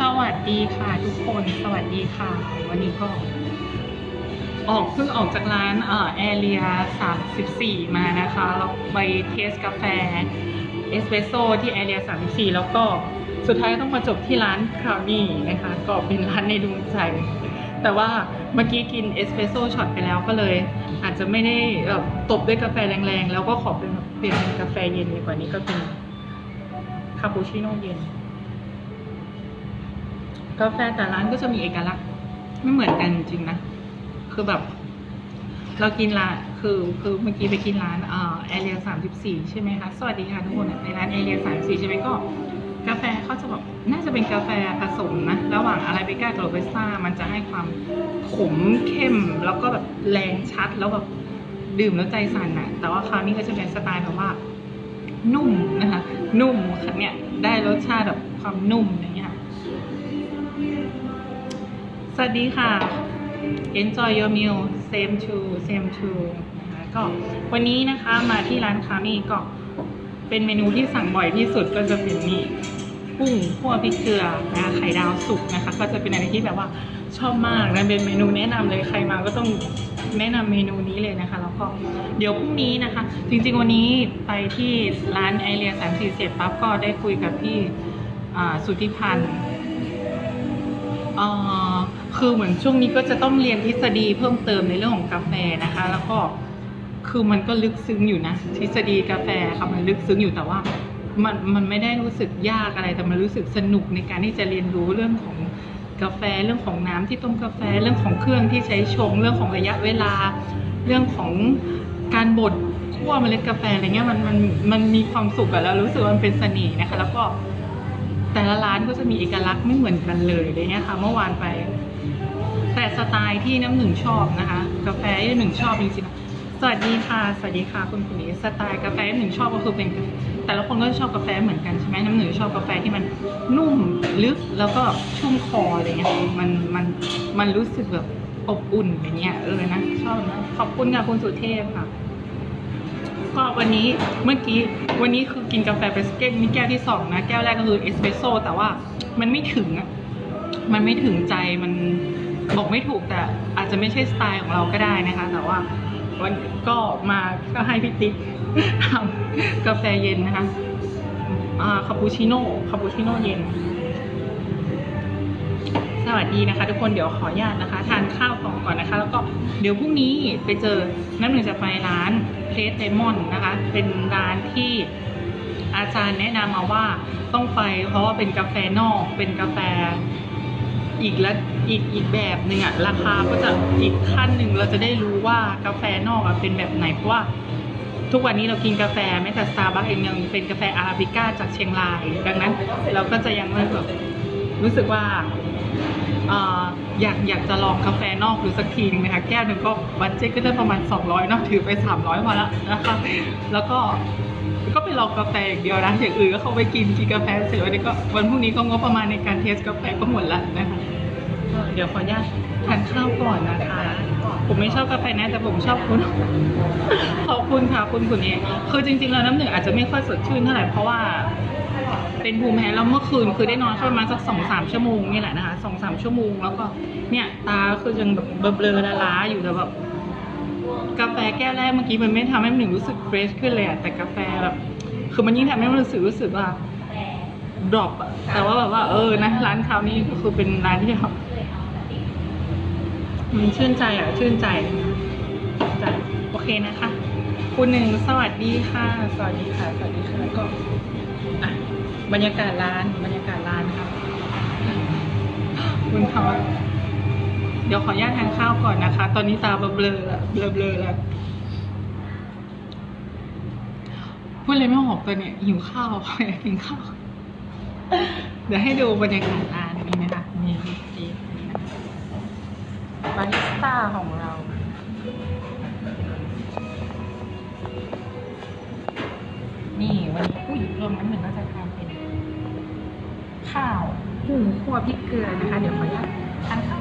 สวัสดีค่ะทุกคนสวัสดีค่ะ วันนี้ก็ออกเพิ่งออกจากร้านเอ่อแอเรีย34 มานะคะแล้วไปเทสกาแฟเอสเปรสโซ่ที่แอเรีย34 แล้วก็สุดท้ายต้องมาจบที่ร้านคราวนี่นะคะ ก็เป็นร้านในดวงใจ แต่ว่าเมื่อกี้กินเอสเปรสโซ่ช็อตไปแล้วก็เลย อาจจะไม่ได้แบบตบด้วยกาแฟแรงๆ แล้วก็ขอเป็นเปลี่ยนเป็นกาแฟเย็นดีกว่านี้ก็เป็นคาปูชิโน่เย็น กาแฟแต่ร้านก็จะมีเอกลักษณ์ไม่เหมือนกันจริงนะ คือแบบ เรากินร้านคือคือเมื่อกี้ไปกินร้านเอ่อแอเรียสามสิบสี่ใช่ไหมคะสวัสดีค่ะทุกคนในร้านแอเรียสามสี่ใช่ไหมก็ กาแฟเขาจะแบบน่าจะเป็นกาแฟผสมนะ ระหว่างอาราบิก้ากับโรบัสต้ามันจะให้ความขมเข้ม แล้วก็แบบแรงชัดแล้วแบบดื่มแล้วใจสั่นอะแต่ว่าคราวนี้ก็จะเป็นสไตล์แบบว่า นุ่มนะคะ นุ่มค่ะเนี่ยได้รสชาติแบบความนุ่มอย่างเงี้ย สวัสดีค่ะ Enjoy your meal same to same to นะคะก็วันนี้นะคะมาที่ร้านคามี่ก็เป็นเมนูที่สั่งบ่อยที่สุดก็จะเป็นนี่กุ้งคั่วพริกเกลือนะคะไข่ดาวสุกนะคะ ก็จะเป็นอะไรที่แบบว่าชอบมากนะเป็นเมนูแนะนำเลยใครมาก็ต้องแนะนำเมนูนี้เลยนะคะ แล้วก็เดี๋ยวพรุ่งนี้นะคะ จริงๆวันนี้ไปที่ร้านไอเรียสามสี่เสร็จปั๊บก็ได้คุยกับพี่สุทธิพันธ์ คือเหมือนช่วงนี้ก็จะต้องเรียนทฤษฎีเพิ่มเติมในเรื่องของกาแฟนะคะ แล้วก็คือมันก็ลึกซึ้งอยู่นะ ทฤษฎีกาแฟค่ะมันลึกซึ้งอยู่แต่ว่ามันมันไม่ได้รู้สึกยากอะไรแต่มันรู้สึกสนุกในการที่จะเรียนรู้เรื่องของกาแฟเรื่องของน้ำที่ต้มกาแฟเรื่องของเครื่องที่ใช้ชง เรื่องของระยะเวลา เรื่องของการบดคั่วเมล็ดกาแฟอะไรเงี้ยมันมันมันมีความสุขอะแล้วรู้สึกมันเป็นเสน่ห์นะคะ แล้วก็ แต่ละร้านก็จะมีเอกลักษณ์ไม่เหมือนกันเลยอะไรเงี้ยค่ะเมื่อวานไป แต่สไตล์ที่น้ำหนึ่งชอบนะคะ กาแฟที่หนึ่งชอบจริงๆสวัสดีค่ะสวัสดีค่ะคุณคุณนี้สไตล์กาแฟหนึ่งชอบก็คือเป็น แต่ละคนก็ชอบกาแฟเหมือนกันใช่ไหมน้ำหนึ่งชอบกาแฟที่มันนุ่มลึกแล้วก็ชุ่มคออะไรเงี้ยมันมันมันรู้สึกแบบอบอุ่นอย่างเงี้ยเออนะชอบนะขอบคุณค่ะคุณสุเทพค่ะ ก็วันนี้เมื่อกี้วันนี้คือกินกาแฟไปแก้วนี่แก้วที่สองนะ แก้วแรกก็คือเอสเปรสโซ่แต่ว่ามันไม่ถึงอะมันไม่ถึงใจมันบอกไม่ถูกแต่อาจจะไม่ใช่สไตล์ของเราก็ได้นะคะ แต่ว่าวันก็มาก็ให้พี่ติ๊กทำกาแฟเย็นนะคะคาปูชิโน่คาปูชิโน่เย็น สวัสดีนะคะ ทุกคนเดี๋ยวขออนุญาตนะคะ ทานข้าวก่อนก่อนนะคะ แล้วก็เดี๋ยวพรุ่งนี้ไปเจอน้ำหนึ่งจะไปร้าน เพลสไดมอนนะคะ เป็นร้านที่อาจารย์แนะนำมาว่าต้องไปเพราะว่าเป็นกาแฟนอกเป็นกาแฟอีกและอีกอีกแบบหนึ่งอะราคาก็จะอีกขั้นหนึ่งเราจะได้รู้ว่ากาแฟนอกอะเป็นแบบไหนเพราะว่าทุกวันนี้เรากินกาแฟแม้แต่สตาร์บัคเองยังเป็นกาแฟอาราบิก้าจากเชียงราย ดังนั้นเราก็จะยังแบบรู้สึกว่า อยากอยากจะลองกาแฟนอกดูสักทีนึงนะคะ แก้วหนึ่งก็บัตเจ็ตก็ได้ประมาณ 200เนอะถือไป 300พอละนะคะแล้วก็ก็ไปลองกาแฟอย่างเดียวนะอย่างอื่นก็เข้าไปกินกินกาแฟเสร็จวันนี้ก็วันพรุ่งนี้ก็งบประมาณในการเทสกาแฟก็หมดละนะคะเดี๋ยวขออนุญาตทานข้าวก่อนนะคะ ผมไม่ชอบกาแฟนะแต่ผมชอบคุณ ขอบคุณค่ะคุณคุณเองคือจริงๆแล้วน้ำหนึ่งอาจจะไม่ค่อยสดชื่นเท่าไหร่เพราะว่า เป็นภูมิแพ้แล้วเมื่อคืนคือได้นอนแค่ประมาณสักสองสามชั่วโมงนี่แหละนะคะสองสามชั่วโมงแล้วก็เนี่ยตาคือยังแบบเบลอๆล้าๆอยู่แต่แบบกาแฟแก้วแรกเมื่อกี้มันไม่ทำให้หนึ่งรู้สึกเฟรชขึ้นเลยอะแต่กาแฟแบบคือมันยิ่งทำให้มันรู้สึกรู้สึกว่าดรอปอะแต่ว่าแบบว่าเออนะร้านเขาวนี่ก็คือเป็นร้านที่แบบมันชื่นใจอะชื่นใจชื่นใจโอเคนะคะคุณหนึ่งสวัสดีค่ะ สวัสดีค่ะ สวัสดีค่ะก็ บรรยากาศร้านบรรยากาศร้านครับคุณทอดเดี๋ยวขออนุญาตทานข้าวก่อนนะคะ ตอนนี้ตาเบลอๆแล้วเบลอแล้วพูดเลยไม่ออกตัวเนี่ยหิวข้าวอยากกินข้าว เดี๋ยวให้ดูบรรยากาศร้านนี้นะคะนี่นี่บาริสต้าของเรานี่วันนี้ผู้หญิงรวมน้ำหนึ่งก็จะทานเป็น ข้าวหุงคั่วพริกเกลือนะคะ เดี๋ยวขออนุญาตทานข้าว